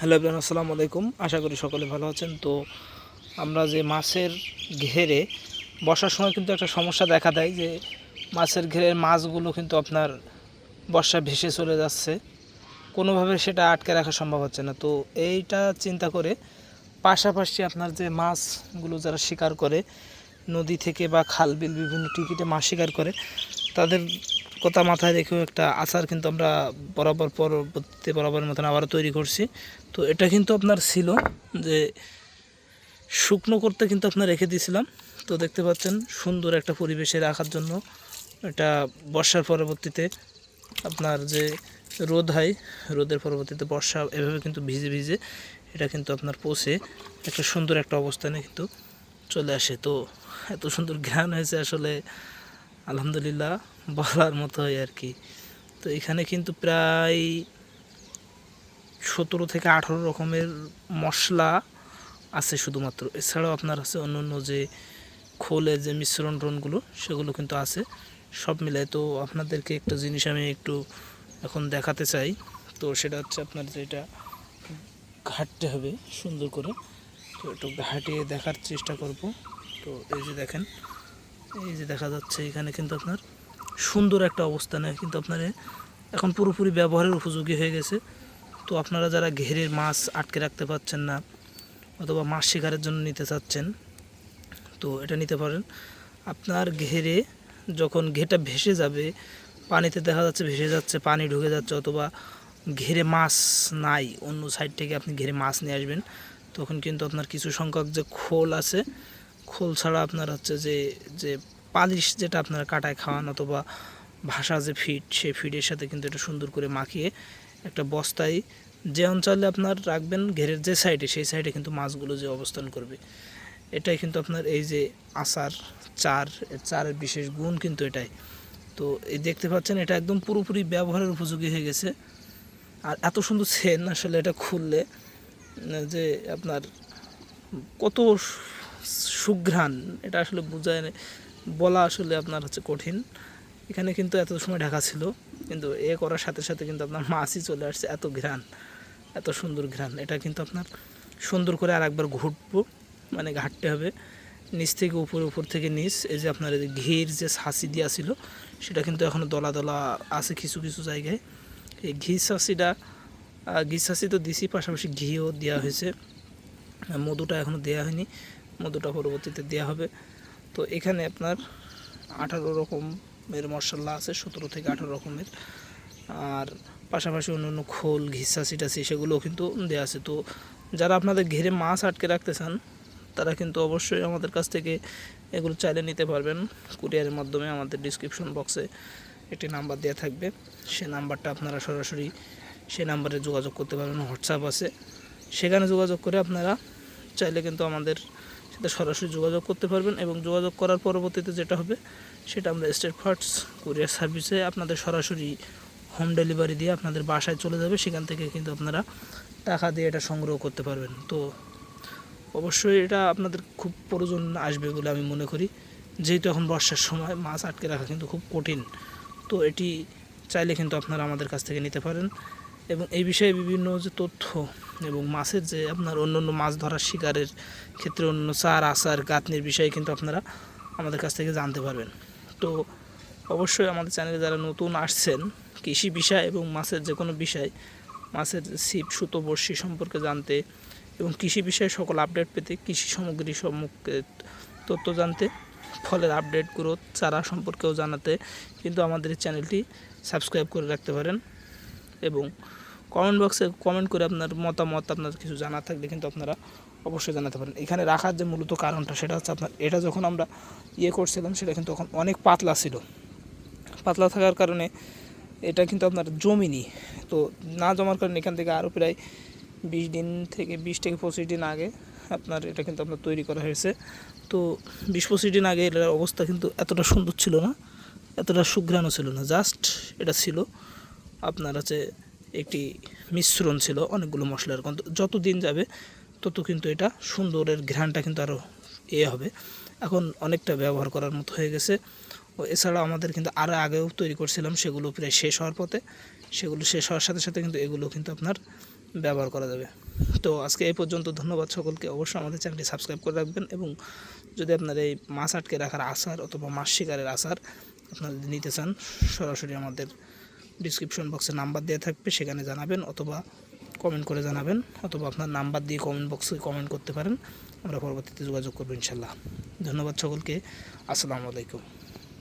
Hello everyone, আসসালামু আলাইকুম। আশা করি সকলে ভালো আছেন। তো আমরা যে মাছের ঘেরে বর্ষার সময় কিন্তু একটা সমস্যা দেখা দেয় যে মাছের ঘেরের মাছগুলো কিন্তু আপনার বর্ষা ভেসে চলে যাচ্ছে। কোনোভাবে সেটা আটকে রাখা সম্ভব হচ্ছে না। তো এইটা চিন্তা করে পাশাপাশি আপনার যে মাছগুলো যারা শিকার করে, নদী থেকে বা খাল, বিল বিভিন্ন টিকিটে মাছ শিকার করে, তাদের কথা মাথায় রেখেও একটা আচার কিন্তু আমরা বরাবর পরবর্তীতে বরাবরের মতন আবারও তৈরি করছি। তো এটা কিন্তু আপনার ছিল যে শুকনো করতে কিন্তু আপনার রেখে দিয়েছিলাম। তো দেখতে পাচ্ছেন সুন্দর একটা পরিবেশে রাখার জন্য এটা বর্ষার পরবর্তীতে আপনার যে রোদ হয়, রোদের পরবর্তীতে বর্ষা এভাবে কিন্তু ভিজে ভিজে এটা কিন্তু আপনার পচে একটা সুন্দর একটা অবস্থানে কিন্তু চলে আসে। তো এত সুন্দর জ্ঞান হয়েছে আসলে। আলহামদুলিল্লাহ, বলার মতোই আর কি তো এখানে কিন্তু প্রায় সতেরো থেকে আঠারো রকমের মশলা আছে শুধুমাত্র। এছাড়াও আপনার আছে অন্য অন্য যে খোলে যে মিশ্রণ টনগুলো, সেগুলো কিন্তু আছে। সব মিলায় তো আপনাদেরকে একটা জিনিস আমি একটু এখন দেখাতে চাই। তো সেটা হচ্ছে আপনার যেটা ঘাটতে হবে সুন্দর করে। তো একটু ঘাটিয়ে দেখার চেষ্টা করব। তো এই যে দেখেন এই যে দেখা যাচ্ছে এখানে কিন্তু আপনার সুন্দর একটা অবস্থানে কিন্তু আপনার এখন পুরোপুরি ব্যবহারের উপযোগী হয়ে গেছে। তো আপনারা যারা ঘেরের মাছ আটকে রাখতে পারছেন না অথবা মাছ শিকারের জন্য নিতে চাচ্ছেন, তো এটা নিতে পারেন। আপনার ঘেরে যখন ঘেটা ভেসে যাবে, পানিতে দেখা যাচ্ছে ভেসে যাচ্ছে, পানি ঢুকে যাচ্ছে অথবা ঘেরে মাছ নাই, অন্য সাইড থেকে আপনি ঘেরে মাছ নিয়ে আসবেন, তখন কিন্তু আপনার কিছু সংখ্যক যে খোল আছে খোল ছাড়া আপনার হচ্ছে যে যে পালিশ যেটা আপনারা কাটায় খাওয়ান অথবা ভাষা যে ফিড, সেই ফিডের সাথে কিন্তু এটা সুন্দর করে মাখিয়ে একটা বস্তায় যে অঞ্চলে আপনার রাখবেন ঘেরের যে সাইডে, সেই সাইডে কিন্তু মাছগুলো যে অবস্থান করবে। এটাই কিন্তু আপনার এই যে আচার, চার, চারের বিশেষ গুণ কিন্তু এটাই। তো এই দেখতে পাচ্ছেন এটা একদম পুরোপুরি ব্যবহারের উপযোগী হয়ে গেছে। আর এত সুন্দর সেন আসলে এটা খুললে, যে আপনার কত সুঘ্রাণ, এটা আসলে বোঝায় বলা আসলে আপনার হচ্ছে কঠিন। এখানে কিন্তু এত সময় ঢাকা ছিল, কিন্তু এ করার সাথে সাথে কিন্তু আপনার মাছই চলে আসছে, এত ঘ্রাণ, এত সুন্দর ঘ্রাণ। এটা কিন্তু আপনার সুন্দর করে আর একবার ঘুটবো মানে ঘাটতে হবে। নিচ থেকে উপরে, উপর থেকে নিচ, এই যে আপনার ঘির যে ছাঁচি দেওয়া ছিল, সেটা কিন্তু এখনও দলা দলা আছে কিছু কিছু জায়গায়। এই ঘি ছাঁচিটা ঘি ছাঁচি তো দিছি, পাশাপাশি ঘিও দেওয়া হয়েছে। মধুটা এখনও দেওয়া হয়নি। মধুটা পরবর্তীতে দেওয়া হবে। তো এখানে আপনার আঠারো রকমের মশলা আছে, সতেরো থেকে আঠারো রকমের। আর পাশাপাশি অন্য অন্য খোল, ঘিসা, সিটাসি, সেগুলোও কিন্তু দেওয়া আছে। তো যারা আপনাদের ঘেরে মাছ আটকে রাখতে চান, তারা কিন্তু অবশ্যই আমাদের কাছ থেকে এগুলো চাইলে নিতে পারবেন। কুরিয়ারের মাধ্যমে আমাদের ডিসক্রিপশন বক্সে একটি নাম্বার দেওয়া থাকবে। সে নাম্বারটা আপনারা সরাসরি সে নাম্বারে যোগাযোগ করতে পারবেন হোয়াটসঅ্যাপ আছে। সেখানে যোগাযোগ করে আপনারা চাইলে কিন্তু আমাদের সাথে সরাসরি যোগাযোগ করতে পারবেন এবং যোগাযোগ করার পরবর্তীতে যেটা হবে, সেটা আমরা স্টেট ফার্টস কুরিয়ার সার্ভিসে আপনাদের সরাসরি হোম ডেলিভারি দিয়ে আপনাদের বাসায় চলে যাবে। সেখান থেকে কিন্তু আপনারা টাকা দিয়ে এটা সংগ্রহ করতে পারবেন। তো অবশ্যই এটা আপনাদের খুব প্রয়োজন আসবে বলে আমি মনে করি। যেহেতু এখন বর্ষার সময়, মাছ আটকে রাখা কিন্তু খুব কঠিন। তো এটি চাইলে কিন্তু আপনারা আমাদের কাছ থেকে নিতে পারেন। এবং এই বিষয়ে বিভিন্ন যে তথ্য এবং মাছের যে আপনার অন্য অন্য মাছ ধরার শিকারের ক্ষেত্রে অন্য চার, আচার গাতনির বিষয়ে কিন্তু আপনারা আমাদের কাছ থেকে জানতে পারবেন। তো অবশ্যই আমাদের চ্যানেলে যারা নতুন আসছেন, কৃষি বিষয় এবং মাছের যে কোনো বিষয়, মাছের ছিপ, সুতো, বড়শি সম্পর্কে জানতে এবং কৃষি বিষয়ে সকল আপডেট পেতে কৃষি সামগ্রী সম্মুখে তথ্য জানতে, ফলের আপডেট গ্রোথ চারা সম্পর্কেও জানাতে কিন্তু আমাদের এই চ্যানেলটি সাবস্ক্রাইব করে রাখতে পারেন। এবং কমেন্ট বক্সে কমেন্ট করে আপনার মতামত, আপনার কিছু জানা থাকলে কিন্তু আপনারা অবশ্যই জানাতে পারেন। এখানে রাখার যে মূলত কারণটা সেটা হচ্ছে আপনার, এটা যখন আমরা ইয়ে করছিলাম সেটা কিন্তু তখন অনেক পাতলা ছিল। পাতলা থাকার কারণে এটা কিন্তু আপনার জমিনি। তো না জমার কারণে এখান থেকে আরও প্রায় বিশ দিন থেকে বিশ থেকে পঁচিশ দিন আগে আপনার এটা কিন্তু আপনার তৈরি করা হয়েছে। তো বিশ পঁচিশ দিন আগে এটার অবস্থা কিন্তু এতটা সুন্দর ছিল না, এতটা সুঘ্রাণও ছিল না জাস্ট এটা ছিল। আপনার হচ্ছে একটি মিশ্রণ ছিল, অনেকগুলো মশলার কিন্তু যত দিন যাবে, তত কিন্তু এটা সুন্দরের ঘ্রাণটা কিন্তু আরও এ হবে। এখন অনেকটা ব্যবহার করার মতো হয়ে গেছে। ও এছাড়া আমাদের কিন্তু আরও আগেও তৈরি করছিলাম, সেগুলো প্রায় শেষ হওয়ার পথে। সেগুলো শেষ হওয়ার সাথে সাথে কিন্তু এগুলো কিন্তু আপনার ব্যবহার করা যাবে। তো আজকে এই পর্যন্ত ধন্যবাদ সকলকে। অবশ্যই আমাদের চ্যানেলটি সাবস্ক্রাইব করে রাখবেন এবং যদি আপনার এই মাছ আটকে রাখার আসার অথবা মাছ শিকারের আসার আপনারা নিতে চান, সরাসরি আমাদের ডিসক্রিপশন বক্সে নাম্বার দেওয়া থাকবে, সেখানে জানাবেন অথবা কমেন্ট করে জানাবেন, অথবা আপনার নাম্বার দিয়ে কমেন্ট বক্সে কমেন্ট করতে পারেন। আমরা পরবর্তীতে যোগাযোগ করব ইনশাল্লাহ। ধন্যবাদ সকলকে। আসসালামু আলাইকুম।